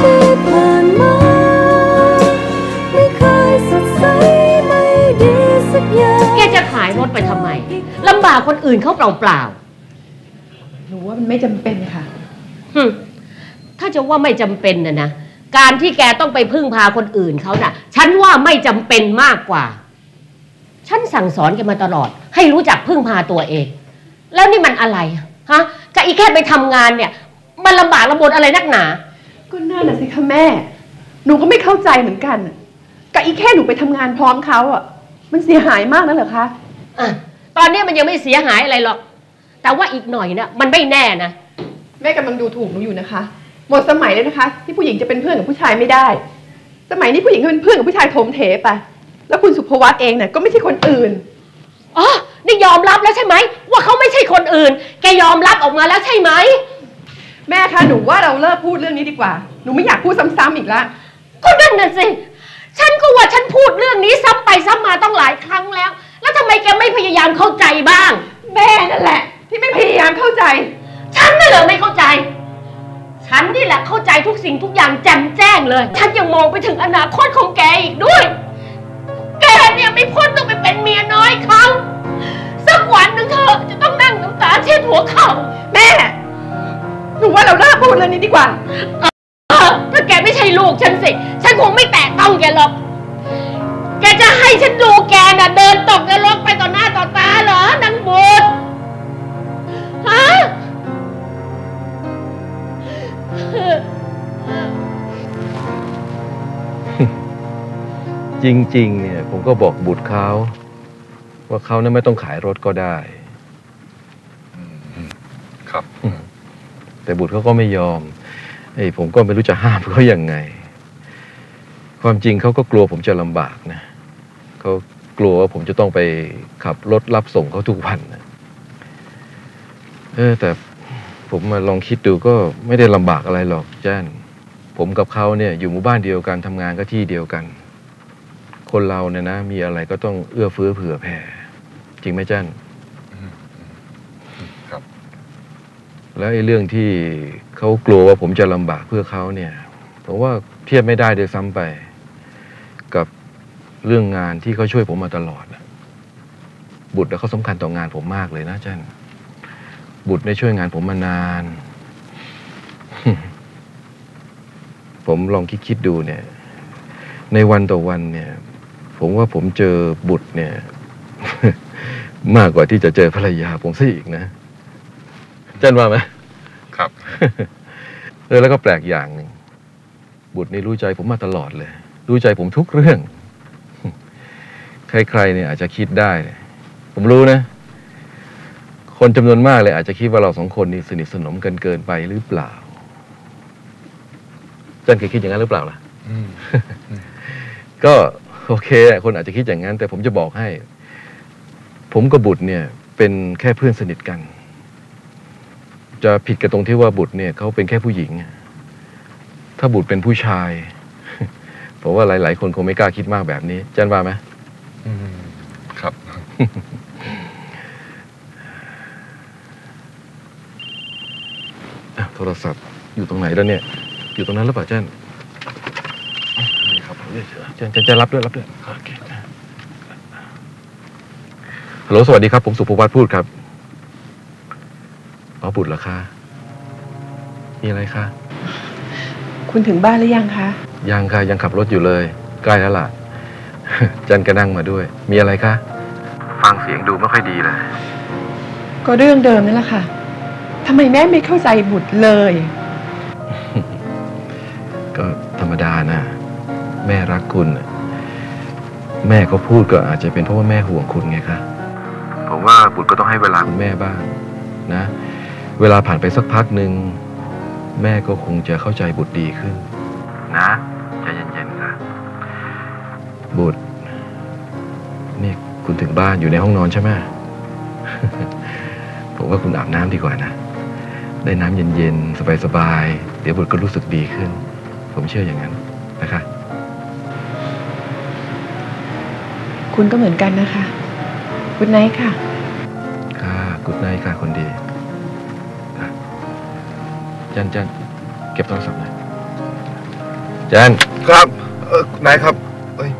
ที่ผ่านมา ไม่เคยสดใสไม่ดีสักอย่างแกจะขายรถไปทำไมลำบากคนอื่นเขาเปล่าหนูว่ามันไม่จำเป็นค่ะ ๆหึถ้าจะว่าไม่จำเป็นนะนะ การที่แกต้องไปพึ่งพาคนอื่นเขาน่ะ ฉันว่าไม่จำเป็นมากกว่า ฉันสั่งสอนแกมาตลอด ให้รู้จักพึ่งพาตัวเอง แล้วนี่มันอะไรฮะก็อีแค่ไปทำงานเนี่ย มันลำบากลำบนอะไรนักหนา ก็น่าน่ะสิคะแม่ หนูก็ไม่เข้าใจเหมือนกันกับอีแค่หนูไปทำงานพร้อมเขาอะ มันเสียหายมากนะเหรอคะ อะตอนนี้มันยังไม่เสียหายอะไรหรอก แต่ว่าอีกหน่อยนะมันไม่แน่นะ แม่กำลังดูถูกหนูอยู่นะคะ หมดสมัยเลยนะคะ ที่ผู้หญิงจะเป็นเพื่อนกับผู้ชายไม่ได้ สมัยนี้ผู้หญิงก็เป็นเพื่อนกับผู้ชายโถมเถไปแล้วคุณสุภวัตเองเนี่ยก็ไม่ใช่คนอื่น อ๋อ นี่ยอมรับแล้วใช่ไหม ว่าเขาไม่ใช่คนอื่น แกยอมรับออกมาแล้วใช่ไหม แม่คะหนูว่าเราเลิกพูดเรื่องนี้ดีกว่า หนูไม่อยากพูดซ้ำๆอีกละก็นั่นน่ะสิ ฉันก็ว่าฉันพูดเรื่องนี้ซ้ำไปซ้ำมาต้องหลายครั้งแล้ว แล้วทำไมแกไม่พยายามเข้าใจบ้าง แม่นั่นแหละ ที่ไม่พยายามเข้าใจ ฉันน่ะเหรอไม่เข้าใจ ฉันนี่แหละเข้าใจทุกสิ่งทุกอย่างแจ่มแจ้งเลย ฉันยังมองไปถึงอนาคตของแกอีกด้วย แกเนี่ยไม่พ้นต้องไปเป็นเมียน้อยเขาสักวันหนึ่งเธอจะต้องนั่งน้ำตาเช็ดหัวเข่าแม่ หนูว่าเราเลิกพูดเรื่องนี้ดีกว่า เออถ้าแกไม่ใช่ลูกฉันสิ ฉันคงไม่แตะต้องแกหรอก แกจะให้ฉันดูแกน่ะเดินตกนรกไปต่อหน้าต่อตาเหรอนางบุญฮะจริง ๆ เนี่ย ผมก็บอกบุตรเขาว่าเขาเนี่ยไม่ต้องขายรถก็ได้ ครับ แต่บุตรเขาก็ไม่ยอมไอ้ผมก็ไม่รู้จะห้ามเขาอยังไง ความจริงเขาก็กลัวผมจะลำบากนะเขากลัวว่าผมจะต้องไปขับรถรับส่งเขาทุกวันนะเออแต่ผมมาลองคิดดูก็ไม่ได้ลำบากอะไรหรอกแจ้นผมกับเขาเนี่ยอยู่หมู่บ้านเดียวกันทำงานก็ที่เดียวกัน คนเราเนี่ยนะ มีอะไรก็ต้องเอื้อเฟื้อเผื่อแผ่จริงไหมแจ้น ครับ แล้วไอ้เรื่องที่เขากลัวว่าผมจะลำบากเพื่อเขาเนี่ยผมว่าเทียบไม่ได้เลยซ้ำไป กับเรื่องงานที่เขาช่วยผมมาตลอดน่ะบุตรน่ะเขาสำคัญต่องานผมมากเลยนะจันบุตรได้ช่วยงานผมมานาน ผมลองคิดคิดๆดูเนี่ย ในวันต่อวันเนี่ย ผมว่าผมเจอบุตรเนี่ย มากกว่าที่จะเจอภรรยาผมซะอีกนะ จันว่าไหมครับ เออแล้วก็แปลกอย่างหนึ่งบุตรนี่รู้ใจผมมาตลอดเลย รู้ใจผมทุกเรื่อง ใครๆเนี่ยอาจจะคิดได้เนี่ยผมรู้นะ คนจำนวนมากเลยอาจจะคิดว่าเราสองคนนี่สนิทสนมกันเกินไปหรือเปล่าจันเคยคิดอย่างนั้นหรือเปล่าล่ะอืมก็โอเคอะคนอาจจะคิดอย่างนั้น แต่ผมจะบอกให้ ผมกับบุตรเนี่ย เป็นแค่เพื่อนสนิทกัน จะผิดกันตรงที่ว่าบุตรเนี่ยเขาเป็นแค่ผู้หญิงอะถ้าบุตรเป็นผู้ชายผมว่าหลาย ๆ คนคงไม่กล้าคิดมากแบบนี้จันว่าไหมอืมครับอะโทรศัพท์อยู่ตรงไหนแล้วเนี่ย อยู่ตรงนั้นหรือเปล่าจันนี่ครับจันจันจะรับด้วยรับด้วยโอเคฮัลโหลสวัสดีครับ ผมสุภวัฒน์พูดครับ อ๋อบุตรเหรอคะมีอะไรคะคุณถึงบ้านหรือยังคะยังค่ะยังขับรถอยู่เลย ใกล้แล้วล่ะ จันก็นั่งมาด้วย มีอะไรคะฟังเสียงดูไม่ค่อยดีเลยก็เรื่องเดิมนั่นแหละค่ะทำไมแม่ไม่เข้าใจบุตรเลย ก็ธรรมดานะ แม่รักคุณน่ะแม่ก็พูดก็อาจจะเป็นเพราะว่าแม่ห่วงคุณไงคะผมว่าบุตรก็ต้องให้เวลาคุณแม่บ้างนะ เวลาผ่านไปสักพักหนึ่งแม่ก็คงจะเข้าใจบุตรดีขึ้น นะใจเย็นๆค่ะ บุตร นี่คุณถึงบ้านอยู่ในห้องนอนใช่ไหม ผมว่าคุณอาบน้ำดีกว่านะ ได้น้ำเย็นๆ สบายๆ เดี๋ยวบุตรก็รู้สึกดีขึ้น ผมเชื่ออย่างนั้นนะคะ คุณก็เหมือนกันนะคะ คุณไนท์ค่ะ ค่ะ กุดไนค่ะคนดีค่ะ จันจันเก็บโทรศัพท์หน่อยแจนครับเออนายครับเอ้ย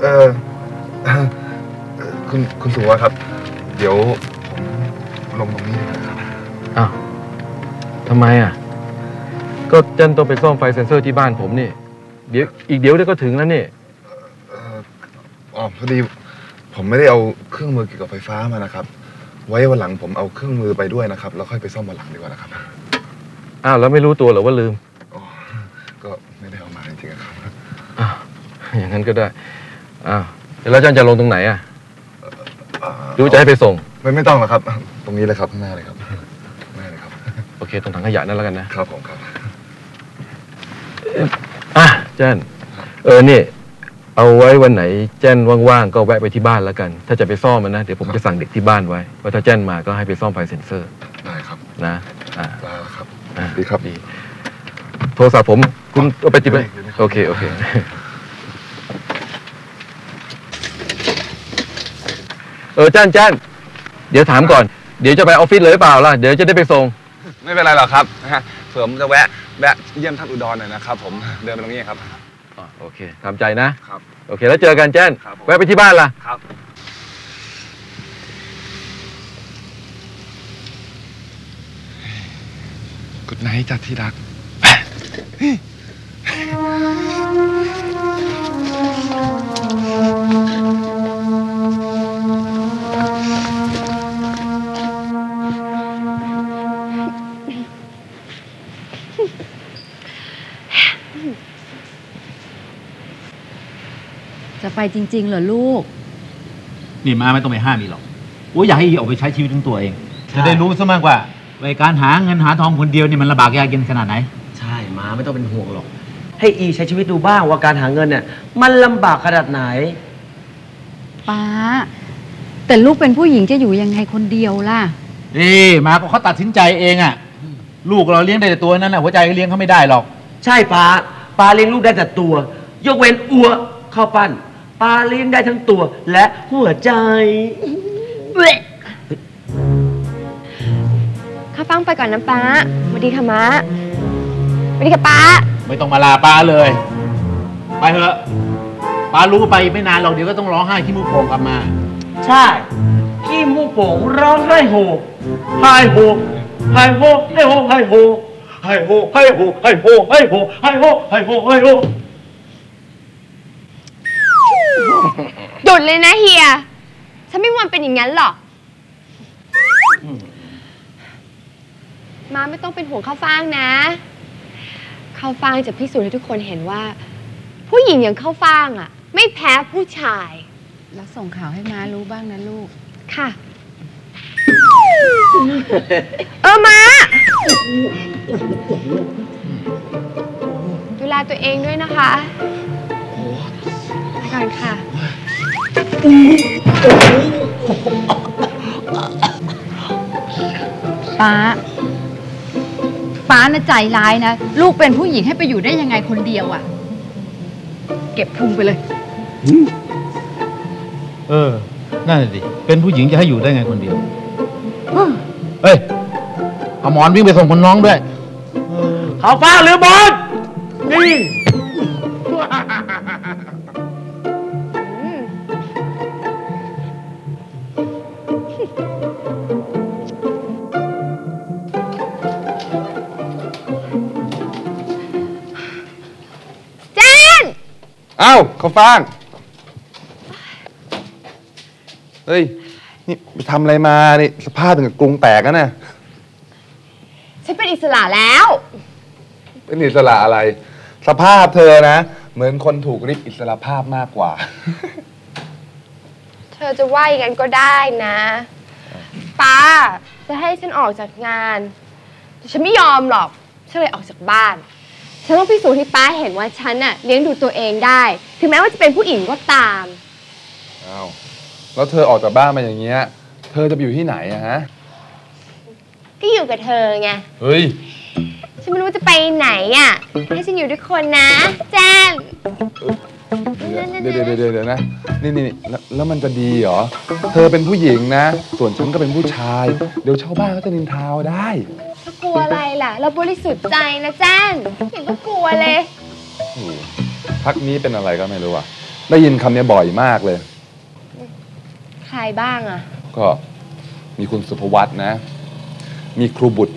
เออเอ่อคุณคุณสุวัสดิ์ครับ เดี๋ยวผมลงตรงนี้ดีกว่าครับอ้าวทำไมอะ ก็แจนต้องไปซ่อมไฟเซ็นเซอร์ที่บ้านผมนี่ เดี๋ยวอีกเดี๋ยวเดี๋ยวก็ถึงแล้วนี่เอ่ออ๋อพอดีผมไม่ได้เอาเครื่องมือเกี่ยวกับไฟฟ้ามานะครับ ไว้วันหลังผมเอาเครื่องมือไปด้วยนะครับ แล้วค่อยไปซ่อมวันหลังดีกว่านะครับ อ้าวแล้วไม่รู้ตัวเหรอว่าลืมอ๋อก็ไม่ได้เอามาจริงๆอะครับอ้าวอย่างนั้นก็ได้อ้าวแล้วอาจารย์จะลงตรงไหนอะอ่าหรือว่าจะให้ไปส่ง ไม่ไม่ต้องหรอกครับ ตรงนี้เลยครับข้างหน้าเลยครับข้างหน้าเลยครับ โอเคตรงถังขยะนั่นแล้วกันนะครับผมครับอะแจนเออนี่เอาไว้วันไหนแจนว่างๆก็แวะไปที่บ้านแล้วกัน ถ้าจะไปซ่อมมันนะ เดี๋ยวผมจะสั่งเด็กที่บ้านไว้ว่าถ้าแจนมาก็ให้ไปซ่อมไฟเซ็นเซอร์ ได้ครับนะ อ่า ได้ครับ อะ ดีครับดีโทรศัพท์ผม คุณเอาไปติดไปเดี๋ยวนะครับโอเค โอเค เออแจ้นแจ้นเดี๋ยวถามก่อน เดี๋ยวจะไปออฟฟิศเลยหรือเปล่าล่ะ เดี๋ยวจะได้ไปส่ง ไม่เป็นไรหรอกครับนะฮะเผื่อผมจะแวะแวะเยี่ยมท่านอุดรหน่อยนะครับผมเดินไปตรงนี้ครับ อะโอเค ทำใจนะ ครับ โอเค แล้วเจอกันแจ้น ครับผม แวะไปที่บ้านล่ะ ครับ กุดไนท์จัดที่รัก จะไปจริง ๆ เหรอลูก นี่มาไม่ต้องไปห้ามอีกหรอกโอ้ยอยากให้อีออกไปใช้ชีวิตของตัวเอง จะได้รู้ซะมากกว่า ว่าการหาเงินหาทองคนเดียวนี่มันลำบากยากเย็นขนาดไหน ใช่มาไม่ต้องเป็นห่วงหรอก ให้อีใช้ชีวิตดูบ้างว่าการหาเงินเนี่ย มันลำบากขนาดไหน ป้า แต่ลูกเป็นผู้หญิงจะอยู่ยังไงคนเดียวล่ะ นี่มาก็เขาตัดสินใจเองอะลูกเราเลี้ยงได้แต่ตัวนั้นนะหัวใจเลี้ยงเขาไม่ได้หรอก ใช่ป้าป้าเลี้ยงลูกได้แต่ตัว ยกเว้นอัวข้าวปั้นป้าเลี้ยงได้ทั้งตัวและหัวใจข้าฟังไปก่อนนะป้าสวัสดีค่ะม้าสวัสดีค่ะป้า ไม่ต้องมาลาป้าเลย ไปเถอะป้ารู้ไปไม่นานหรอกเดี๋ยวก็ต้องร้องไห้ที่มุกโป่งกลับมา ใช่ขี้มูกโป่งร้องไห้โฮไห้โฮไห้โฮไห้โฮไห้โฮไห้โฮไห้โฮไห้โฮไห้โฮไห้โฮไห้โฮไห้โฮหยุดเลยนะเฮีย ฉันไม่มีวันเป็นอย่างนั้นหรอก มาไม่ต้องเป็นห่วงข้าวฟ่างนะข้าวฟ่างจะพิสูจน์ให้ทุกคนเห็นว่า ผู้หญิงอย่างข้าวฟ่างอะ ไม่แพ้ผู้ชาย แล้วส่งข่าวให้ม้ารู้บ้างนะลูก ค่ะ เออมาดูแลตัวเองด้วยนะคะไปก่อนค่ะป้า ป้าน่ะใจร้ายนะ ลูกเป็นผู้หญิงให้ไปอยู่ได้ยังไงคนเดียวอะ่ะ เก็บพุงไปเลย เออ นั่นน่ะสิ เป็นผู้หญิงจะให้อยู่ได้ไงคนเดียว เฮ้ย เอาหมอนวิ่งไปส่งคนน้องด้วย เขาฟ้าหรือบอลนี่ อ้าวเขาวฟ่าง เฮ้ย นี่ไปทำอะไรมานี่สภาพถึงกับกรุงแตกแล้วนะฉันเป็นอิสระแล้ว เป็นอิสระอะไร สภาพเธอนะ เหมือนคนถูกริบอิสระภาพมากกว่า เธอจะว่าอย่างนั้นก็ได้นะป้าจะให้ฉันออกจากงานแต่ฉันไม่ยอมหรอก ฉันเลยออกจากบ้าน ฉันต้องพิสูจน์ให้ป้าเห็นว่าฉันน่ะเลี้ยงดูตัวเองได้ ถึงแม้ว่าจะเป็นผู้หญิงก็ตาม อ้าวแล้วเธอออกจากบ้านมาอย่างเงี้ย เธอจะไปอยู่ที่ไหนอะฮะ ก็อยู่กับเธอไง เฮ้ย ฉันไม่รู้จะไปไหนอะ ให้ฉันอยู่ด้วยคนนะ แจ้ง เดี๋ยวเดี๋ยวเดี๋ยวเดี๋ยวนะ นี่นี่นี่แล้วแล้วมันจะดีเหรอ เธอเป็นผู้หญิงนะ ส่วนฉันก็เป็นผู้ชาย เดี๋ยวชาวบ้านเขาจะนินทาเอาได้ถ้า กลัวอะไรล่ะ เราบริสุทธิ์ใจนะแจ้งเห็นก็กลัวเลยโอ้โหพักนี้เป็นอะไรก็ไม่รู้อะ ได้ยินคำนี้บ่อยมากเลย ใครบ้างอะก็มีคุณสุภวัตนะ มีครูบุตร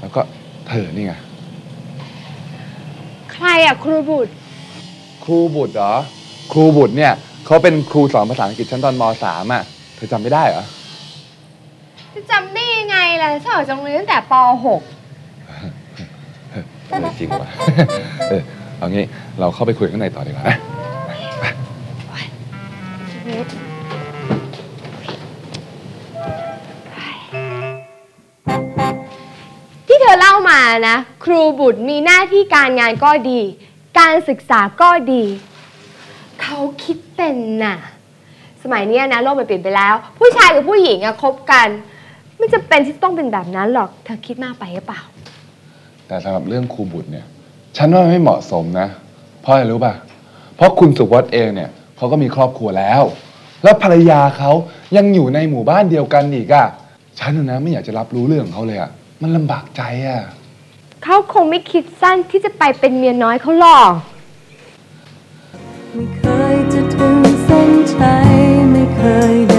แล้วก็เธอนี่ไง ใครอะครูบุตร ครูบุตรเหรอ ครูบุตรเนี่ยเขาเป็นครูสอนภาษาอังกฤษชั้นตอนมสามอะ เธอจำไม่ได้เหรอ จะจำได้ ยังไงล่ะฉันออกจากโรงเรียนตั้งแต่ป .6 เออจริงว่ะ เออเอางี้เราเข้าไปคุยข้างในต่อดีกว่านะ ที่เธอเล่ามานะ ครูบุตรมีหน้าที่การงานก็ดี การศึกษาก็ดี เขาคิดเป็นน่ะ สมัยเนี้ยนะ โลกมันเปลี่ยนไปแล้ว ผู้ชายกับผู้หญิงอะคบกัน ไม่จำเป็นที่ต้องเป็นแบบนั้นหรอก เธอคิดมากไปหรือเปล่า แต่สำหรับเรื่องครูบุตรเนี่ย ฉันว่าไม่เหมาะสมนะ เพราะอะไรรู้ป่ะ เพราะคุณสุวัสด์เองเนี่ยเขาก็มีครอบครัวแล้ว แล้วภรรยาเขายังอยู่ในหมู่บ้านเดียวกันอีกอะฉันนะไม่อยากจะรับรู้เรื่องเขาเลยอะมันลำบากใจอะเขาคงไม่คิดสั้นที่จะไปเป็นเมียน้อยเขาหรอก ไม่เคยจะถึงเส้นชัยไม่เคย